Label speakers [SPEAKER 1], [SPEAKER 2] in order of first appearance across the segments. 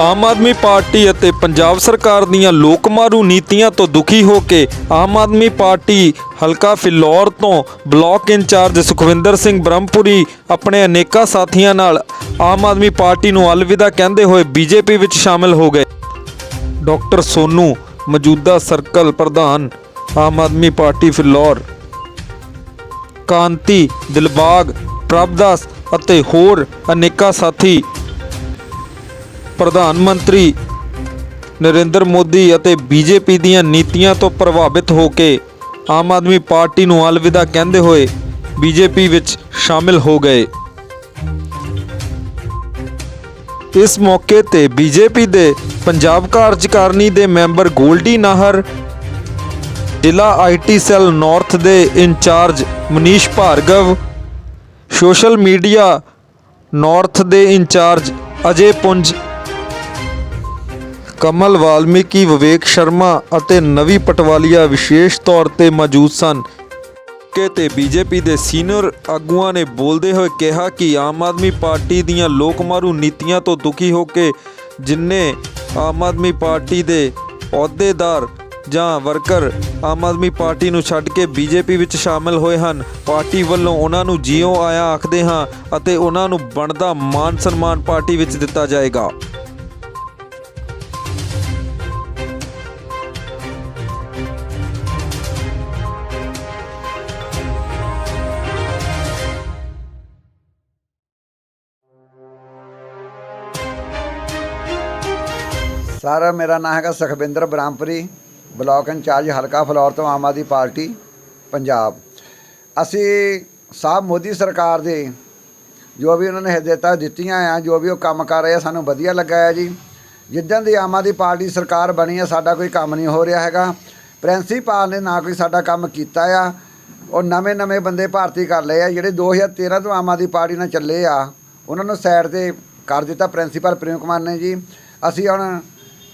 [SPEAKER 1] ਆਮ Aadmi party ਅਤੇ ਪੰਜਾਬ ਸਰਕਾਰ ਦੀਆਂ ਲੋਕਮਾਰੂ ਨੀਤੀਆਂ ਤੋਂ ਦੁਖੀ ਹੋ ਕੇ ਆਮ ਆਦਮੀ ਪਾਰਟੀ ਹਲਕਾ ਫਿਲੌਰ ਤੋਂ ਬਲਾਕ ਇੰਚਾਰਜ ਸੁਖਵਿੰਦਰ ਸਿੰਘ ਬ੍ਰਹਮਪੁਰੀ ਆਪਣੇ ਅਨੇਕਾਂ ਸਾਥੀਆਂ ਨਾਲ ਆਮ ਆਦਮੀ ਪਾਰਟੀ ਨੂੰ ਅਲਵਿਦਾ ਕਹਿੰਦੇ ਹੋਏ ਬੀਜੇਪੀ ਵਿੱਚ ਸ਼ਾਮਿਲ ਹੋ ਗਏ। ਡਾਕਟਰ ਸੋਨੂ, ਮੌਜੂਦਾ ਸਰਕਲ ਪ੍ਰਧਾਨ, ਆਮ ਆਦਮੀ ਪਾਰਟੀ ਫਿਲੌਰ। ਕਾਂਤੀ, ਦਿਲਬਾਗ, ਪ੍ਰਭਦਾਸ ਅਤੇ ਹੋਰ ਅਨੇਕਾਂ ਸਾਥੀ ਪ੍ਰਧਾਨ ਮੰਤਰੀ ਨਰਿੰਦਰ ਮੋਦੀ ਅਤੇ ਬੀਜੇਪੀ ਦੀਆਂ ਨੀਤੀਆਂ ਤੋਂ ਪ੍ਰਭਾਵਿਤ ਹੋ ਕੇ ਆਮ ਆਦਮੀ ਪਾਰਟੀ ਨੂੰ ਅਲਵਿਦਾ ਕਹਿੰਦੇ ਹੋਏ ਬੀਜੇਪੀ ਵਿੱਚ ਸ਼ਾਮਿਲ ਹੋ ਗਏ। ਇਸ ਮੌਕੇ ਤੇ ਬੀਜੇਪੀ ਦੇ ਪੰਜਾਬ ਕਾਰਜਕਾਰਨੀ ਦੇ ਮੈਂਬਰ ਗੋਲਡੀ ਨਾਹਰ, ਜ਼ਿਲ੍ਹਾ ਆਈਟੀ ਸੈੱਲ ਨਾਰਥ ਦੇ incharge Manish Bhargav, social media north ਦੇ ਇੰਚਾਰਜ ਅਜੇ ਪੁੰਜ ਕਮਲ ਵਾਲਮੀਕੀ, ਵਿਵੇਕ ਸ਼ਰਮਾ ਅਤੇ ਨਵੀ ਪਟਵਾਲੀਆ ਵਿਸ਼ੇਸ਼ ਤੌਰ ਤੇ ਮੌਜੂਦ ਸਨ। ਮੌਕੇ ਤੇ ਬੀਜੇਪੀ ਦੇ ਸੀਨੀਅਰ ਆਗੂਆਂ ਨੇ ਬੋਲਦੇ ਹੋਏ ਕਿਹਾ ਕਿ ਆਮ ਆਦਮੀ ਪਾਰਟੀ ਦੀਆਂ ਲੋਕਮਾਰੂ ਨੀਤੀਆਂ ਤੋਂ ਦੁਖੀ ਹੋ ਕੇ ਜਿਨਨੇ ਆਮ ਆਦਮੀ ਪਾਰਟੀ ਦੇ ਅਹੁਦੇਦਾਰ ਜਾਂ ਵਰਕਰ ਆਮ ਆਦਮੀ ਪਾਰਟੀ ਨੂੰ ਛੱਡ ਕੇ ਬੀਜੇਪੀ ਵਿੱਚ ਸ਼ਾਮਲ ਹੋਏ ਹਨ, ਪਾਰਟੀ ਵੱਲੋਂ ਉਹਨਾਂ ਨੂੰ ਜਿਉਂ ਆਇਆ ਆਖਦੇ ਹਾਂ ਅਤੇ ਉਹਨਾਂ ਨੂੰ ਬਣਦਾ ਮਾਨ ਸਨਮਾਨ ਪਾਰਟੀ ਵਿੱਚ ਦਿੱਤਾ ਜਾਏਗਾ।
[SPEAKER 2] ਸਰ ਮੇਰਾ ਨਾਮ ਹੈਗਾ ਸੁਖਵਿੰਦਰ ਬ੍ਰਹਮਪੁਰੀ, ਬਲਾਕ ਇੰਚਾਰਜ ਹਲਕਾ ਫਲੌਰ ਤੋਂ ਆਮ ਆਦਮੀ ਪਾਰਟੀ, ਪੰਜਾਬ। ਅਸੀਂ ਸਾਹਿਬ ਮੋਦੀ ਸਰਕਾਰ ਦੇ ਜੋ ਵੀ ਉਹਨਾਂ ਨੇ ਹਦਾਇਤਾਂ ਦਿੱਤੀਆਂ ਆ, ਜੋ ਵੀ ਉਹ ਕੰਮ ਕਰ ਰਹੇ ਆ, ਸਾਨੂੰ ਵਧੀਆ ਲੱਗਾ ਹੈ ਜੀ। ਜਿੱਦਾਂ ਦੀ ਆਮ ਆਦਮੀ ਪਾਰਟੀ ਸਰਕਾਰ ਬਣੀ ਆ, ਸਾਡਾ ਕੋਈ ਕੰਮ ਨਹੀਂ ਹੋ ਰਿਹਾ ਹੈਗਾ। ਪ੍ਰਿੰਸੀਪਲ ਨੇ ਨਾ ਕੋਈ ਸਾਡਾ ਕੰਮ ਕੀਤਾ ਆ। ਉਹ ਨਵੇਂ ਨਵੇਂ ਬੰਦੇ ਭਰਤੀ ਕਰ ਲਏ ਆ, ਜਿਹੜੇ 2013 ਤੋਂ ਆਮ ਆਦਮੀ ਪਾਰਟੀ ਨਾਲ ਚੱਲੇ ਆ, ਉਹਨਾਂ ਨੂੰ ਸਾਈਡ ਤੇ ਕਰ ਦਿੱਤਾ ਪ੍ਰਿੰਸੀਪਲ ਪ੍ਰੇਮ ਕੁਮਾਰ ਨੇ ਜੀ। ਅਸੀਂ ਹੁਣ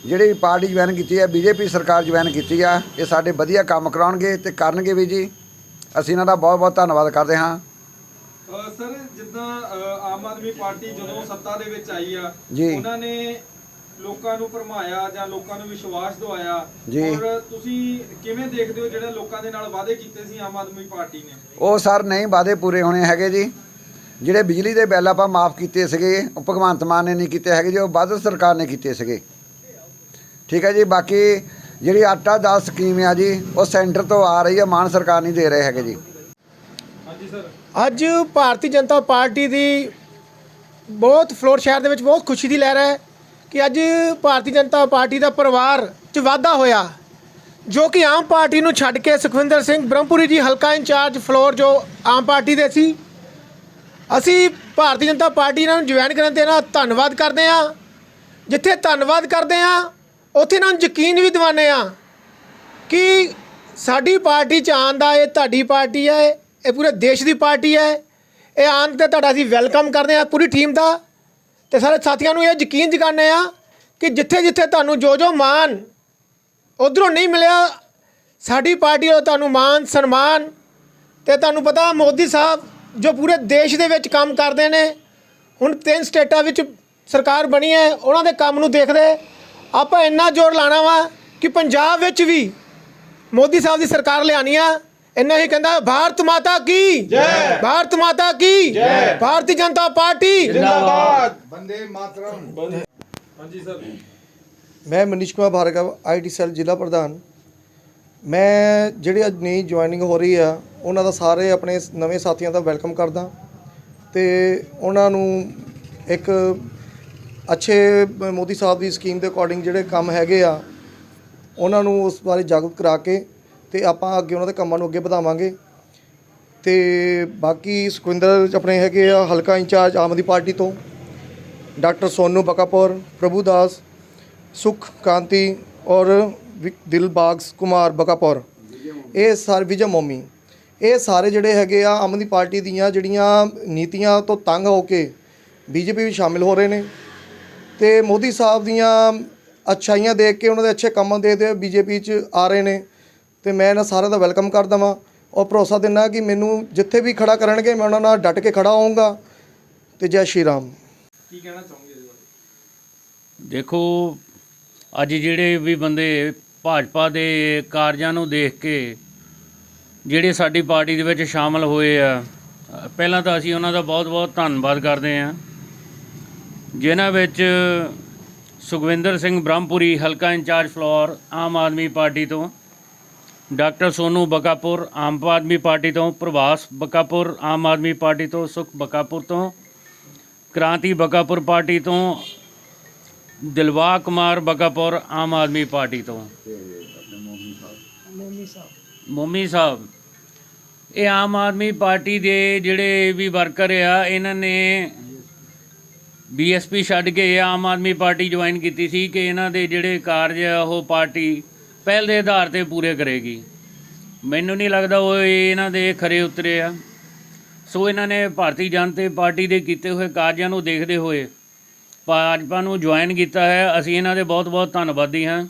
[SPEAKER 2] ਜਿਹੜੀ ਪਾਰਟੀ ਜੁਆਇਨ ਕੀਤੀ ਹੈ ਬੀਜੇਪੀ ਸਰਕਾਰ ਜੁਆਇਨ ਕੀਤੀ ਆ ਇਹ ਸਾਡੇ ਵਧੀਆ ਕੰਮ ਕਰਾਉਣਗੇ ਤੇ ਕਰਨਗੇ ਵੀ ਜੀ। ਅਸੀਂ ਇਹਨਾਂ ਦਾ ਬਹੁਤ ਬਹੁਤ ਧੰਨਵਾਦ ਕਰਦੇ ਹਾਂ।
[SPEAKER 3] ਸਰ ਜਿੱਦਾਂ ਆਮ ਆਦਮੀ ਪਾਰਟੀ ਜਦੋਂ ਸੱਤਾ ਦੇ ਵਿੱਚ ਆਈ ਆ। ਉਹਨਾਂ ਨੇ ਲੋਕਾਂ ਨੂੰ ਭਰਮਾਇਆ ਜਾਂ ਲੋਕਾਂ ਨੂੰ ਵਿਸ਼ਵਾਸ ਦਿਵਾਇਆ। ਔਰ ਤੁਸੀਂ ਕਿਵੇਂ ਦੇਖਦੇ ਹੋ ਜਿਹੜੇ ਲੋਕਾਂ ਦੇ ਨਾਲ ਵਾਅਦੇ ਕੀਤੇ ਸੀ ਆਮ ਆਦਮੀ ਪਾਰਟੀ ਨੇ?
[SPEAKER 2] ਉਹ ਸਰ ਨਹੀਂ ਵਾਅਦੇ ਪੂਰੇ ਹੋਣੇ ਹੈਗੇ ਜੀ। ਜਿਹੜੇ ਬਿਜਲੀ ਦੇ ਬਿੱਲ ਆਪਾਂ ਮਾਫ ਕੀਤੇ ਸੀਗੇ ਉਹ ਭਗਵੰਤ ਮਾਨ ਨੇ ਨਹੀਂ ਕੀਤੇ ਹੈਗੇ ਜੀ ਉਹ ਬਾਦਲ ਸਰਕਾਰ ਨੇ ਕੀਤੇ ਸੀਗੇ। ਠੀਕ ਹੈ ਜੀ ਬਾਕੀ ਜਿਹੜੀ ਆਟਾ ਦਾਲ ਸਕੀਮ ਆ ਜੀ ਉਹ ਸੈਂਟਰ ਤੋਂ ਆ ਰਹੀ ਹੈ ਮਾਨ ਸਰਕਾਰ ਨਹੀਂ ਦੇ ਰਹੇ ਹੈਗੇ ਜੀ।
[SPEAKER 4] ਅੱਜ ਭਾਰਤੀ ਜਨਤਾ ਪਾਰਟੀ ਦੀ ਬਹੁਤ ਫਲੋਰ ਸ਼ਹਿਰ ਦੇ ਵਿੱਚ ਬਹੁਤ ਖੁਸ਼ੀ ਦੀ ਲਹਿਰ ਹੈ ਕਿ ਅੱਜ ਭਾਰਤੀ ਜਨਤਾ ਪਾਰਟੀ ਦਾ ਪਰਿਵਾਰ 'ਚ ਵਾਧਾ ਹੋਇਆ ਜੋ ਕਿ ਆਮ ਪਾਰਟੀ ਨੂੰ ਛੱਡ ਕੇ ਸੁਖਵਿੰਦਰ ਸਿੰਘ ਬ੍ਰਹਮਪੁਰੀ ਜੀ ਹਲਕਾ ਇੰਚਾਰਜ ਫਲੋਰ ਜੋ ਆਮ ਪਾਰਟੀ ਦੇ ਸੀ। ਅਸੀਂ ਭਾਰਤੀ ਜਨਤਾ ਪਾਰਟੀ ਨਾਲ ਜੁਆਇਨ ਕਰਨ ਦੇ ਨਾਲ ਧੰਨਵਾਦ ਕਰਦੇ ਹਾਂ। ਜਿੱਥੇ ਧੰਨਵਾਦ ਕਰਦੇ ਹਾਂ ਉੱਥੇ ਇਹਨਾਂ ਨੂੰ ਯਕੀਨ ਵੀ ਦਿਵਾਉਂਦੇ ਹਾਂ ਕਿ ਸਾਡੀ ਪਾਰਟੀ ਚ ਆਉਣ ਦਾ ਇਹ ਤੁਹਾਡੀ ਪਾਰਟੀ ਹੈ, ਇਹ ਪੂਰੇ ਦੇਸ਼ ਦੀ ਪਾਰਟੀ ਹੈ, ਇਹ ਆਉਣ ਤੇ ਤੁਹਾਡਾ ਅਸੀਂ ਵੈਲਕਮ ਕਰਦੇ ਹਾਂ ਪੂਰੀ ਟੀਮ ਦਾ ਤੇ ਸਾਰੇ ਸਾਥੀਆਂ ਨੂੰ ਇਹ ਯਕੀਨ ਦਿਖਾਉਂਦੇ ਆ ਕਿ ਜਿੱਥੇ ਜਿੱਥੇ ਤੁਹਾਨੂੰ ਜੋ ਜੋ ਮਾਨ ਉਧਰੋਂ ਨਹੀਂ ਮਿਲਿਆ, ਸਾਡੀ ਪਾਰਟੀ ਵੱਲੋਂ ਤੁਹਾਨੂੰ ਮਾਨ ਸਨਮਾਨ ਤੇ ਤੁਹਾਨੂੰ ਪਤਾ ਮੋਦੀ ਸਾਹਿਬ ਜੋ ਪੂਰੇ ਦੇਸ਼ ਦੇ ਵਿੱਚ ਕੰਮ ਕਰਦੇ ਨੇ, ਹੁਣ ਤਿੰਨ ਸਟੇਟਾਂ ਵਿੱਚ ਸਰਕਾਰ ਬਣੀ ਹੈ, ਉਹਨਾਂ ਦੇ ਕੰਮ ਨੂੰ ਦੇਖਦੇ ਆਪਾਂ ਇੰਨਾ ਜ਼ੋਰ ਲਾਣਾ ਵਾ ਕਿ ਪੰਜਾਬ ਵਿੱਚ ਵੀ ਮੋਦੀ ਸਾਹਿਬ ਦੀ ਸਰਕਾਰ ਲਿਆਣੀ ਆ। ਇੰਨਾ ਹੀ ਕਹਿੰਦਾ ਭਾਰਤ ਮਾਤਾ ਕੀ? ਜੈ। ਭਾਰਤ ਮਾਤਾ ਕੀ? ਜੈ। ਭਾਰਤੀ ਜਨਤਾ ਪਾਰਟੀ।
[SPEAKER 3] ਹਾਂਜੀ ਸਰ।
[SPEAKER 5] ਮੈਂ ਮਨੀਸ਼ ਕੁਮਾਰ ਭਾਰਗਵ ਆਈਟੀ ਸੈੱਲ ਜ਼ਿਲ੍ਹਾ ਪ੍ਰਧਾਨ। ਮੈਂ ਜਿਹੜੇ ਅੱਜ ਨਈ ਜੁਆਇਨਿੰਗ ਹੋ ਰਹੀ ਆ ਉਹਨਾਂ ਦਾ ਸਾਰੇ ਆਪਣੇ ਨਵੇਂ ਸਾਥੀਆਂ ਦਾ ਵੈਲਕਮ ਕਰਦਾ। ਤੇ ਉਹਨਾਂ ਨੂੰ ਇੱਕ ਅੱਛੇ ਮੋਦੀ ਸਾਹਿਬ ਦੀ ਸਕੀਮ ਦੇ ਅਕੋਰਡਿੰਗ ਜਿਹੜੇ ਕੰਮ ਹੈਗੇ ਆ, ਉਹਨਾਂ ਨੂੰ ਉਸ ਬਾਰੇ ਜਾਗਰੂਕ ਕਰਾ ਕੇ ਤੇ ਆਪਾਂ ਅੱਗੇ ਉਹਨਾਂ ਦੇ ਕੰਮਾਂ ਨੂੰ ਅੱਗੇ ਵਧਾਵਾਂਗੇ। ਤੇ ਬਾਕੀ ਸੁਖਵਿੰਦਰ ਆਪਣੇ ਹੈਗੇ ਆ ਹਲਕਾ ਇੰਚਾਰਜ ਆਮ ਆਦਮੀ ਪਾਰਟੀ ਤੋਂ, ਡਾਕਟਰ ਸੋਨੂ ਬਕਾਪੁਰ ਪ੍ਰਭੂਦਾਸ ਸੁਖ ਕਾਂਤੀ ਔਰ ਵਿ- ਦਿਲਬਾਗ ਕੁਮਾਰ ਬਕਾਪੁਰ। ਇਹ ਸਾਰੇ ਵਿਜੇ ਮੋਮੀ। ਇਹ ਸਾਰੇ ਜਿਹੜੇ ਹੈਗੇ ਆ ਆਮ ਆਦਮੀ ਪਾਰਟੀ ਦੀਆਂ ਜਿਹੜੀਆਂ ਨੀਤੀਆਂ ਤੋਂ ਤੰਗ ਹੋ ਕੇ ਬੀਜੇਪੀ ਵੀ ਸ਼ਾਮਿਲ ਹੋ ਰਹੇ ਨੇ। ਤੇ ਮੋਦੀ ਸਾਹਿਬ ਦੀਆਂ ਅੱਛਾਈਆਂ ਦੇਖ ਕੇ ਉਹਨਾਂ ਦੇ ਅੱਛੇ ਕੰਮਾਂ ਦੇ ਦੇ ਬੀਜੇਪੀ 'ਚ ਆ ਰਹੇ ਨੇ। ਤੇ ਮੈਂ ਇਹਨਾਂ ਸਾਰਿਆਂ ਦਾ ਵੈਲਕਮ ਕਰਦਾ ਵਾਂ ਔਰ ਭਰੋਸਾ ਦਿੰਦਾ ਕਿ ਮੈਨੂੰ ਜਿੱਥੇ ਵੀ ਖੜਾ ਕਰਨਗੇ ਮੈਂ ਉਹਨਾਂ ਨਾਲ ਡਟ ਕੇ ਖੜਾ ਹੋਊਂਗਾ। ਤੇ ਜੈ ਸ਼੍ਰੀ ਰਾਮ।
[SPEAKER 3] ਕੀ ਕਹਿਣਾ ਚਾਹੋਗੇ ਇਹਦੇ ਬਾਰੇ?
[SPEAKER 6] ਦੇਖੋ ਅੱਜ ਜਿਹੜੇ ਵੀ ਬੰਦੇ ਭਾਜਪਾ ਦੇ ਕਾਰਜਾਂ ਨੂੰ ਦੇਖ ਕੇ ਜਿਹੜੇ ਸਾਡੀ ਪਾਰਟੀ ਦੇ ਵਿੱਚ ਸ਼ਾਮਲ ਹੋਏ ਆ ਪਹਿਲਾਂ ਤਾਂ ਅਸੀਂ ਉਹਨਾਂ ਦਾ ਬਹੁਤ-ਬਹੁਤ ਧੰਨਵਾਦ ਕਰਦੇ ਹਾਂ। ਜਿਨ੍ਹਾਂ ਵਿੱਚ ਸੁਖਵਿੰਦਰ ਸਿੰਘ ਬ੍ਰਹਮਪੁਰੀ ਹਲਕਾ ਇੰਚਾਰਜ ਫਲੋਰ, ਆਮ ਆਦਮੀ ਪਾਰਟੀ ਤੋਂ ਡਾਕਟਰ ਸੋਨੂ ਬਕਾਪੁਰ, ਆਮ ਆਦਮੀ ਪਾਰਟੀ ਤੋਂ ਪ੍ਰਭਾਸ ਬਕਾਪੁਰ, ਆਮ ਆਦਮੀ ਪਾਰਟੀ ਤੋਂ ਸੁਖ ਬਕਾਪੁਰ ਤੋਂ, ਕ੍ਰਾਂਤੀ ਬਕਾਪੁਰ ਪਾਰਟੀ ਤੋਂ ਦਿਲਵਾ ਕੁਮਾਰ ਬਕਾਪੁਰ, ਆਮ ਆਦਮੀ ਪਾਰਟੀ ਤੋਂ। ਮੋਮੀ ਸਾਹਿਬ। ਇਹ ਆਮ ਆਦਮੀ ਪਾਰਟੀ ਦੇ ਜਿਹੜੇ ਵੀ ਵਰਕਰ ਆ, ਇਹਨਾਂ ਨੇ ਬੀਐਸਪੀ ਛੱਡ ਕੇ ਆਮ ਆਦਮੀ ਪਾਰਟੀ ਜੁਆਇਨ ਕੀਤੀ ਸੀ ਕਿ ਇਹਨਾਂ ਦੇ ਜਿਹੜੇ ਕਾਰਜ ਆ, ਉਹ ਪਾਰਟੀ ਪਹਿਲ ਦੇ ਆਧਾਰ ਤੇ ਪੂਰੇ ਕਰੇਗੀ। ਮੈਨੂੰ ਨਹੀਂ ਲੱਗਦਾ ਉਹ ਇਹਨਾਂ ਦੇ ਖਰੇ ਉਤਰੇ ਆ। ਸੋ ਇਹਨਾਂ ਨੇ ਭਾਰਤੀ ਜਨਤਾ ਪਾਰਟੀ ਦੇ ਕੀਤੇ ਹੋਏ ਕਾਰਜਾਂ ਨੂੰ ਦੇਖਦੇ ਹੋਏ ਭਾਜਪਾ ਨੂੰ ਜੁਆਇਨ ਕੀਤਾ ਹੈ। ਅਸੀਂ ਇਹਨਾਂ ਦੇ ਬਹੁਤ ਬਹੁਤ ਧੰਨਵਾਦੀ ਹਾਂ।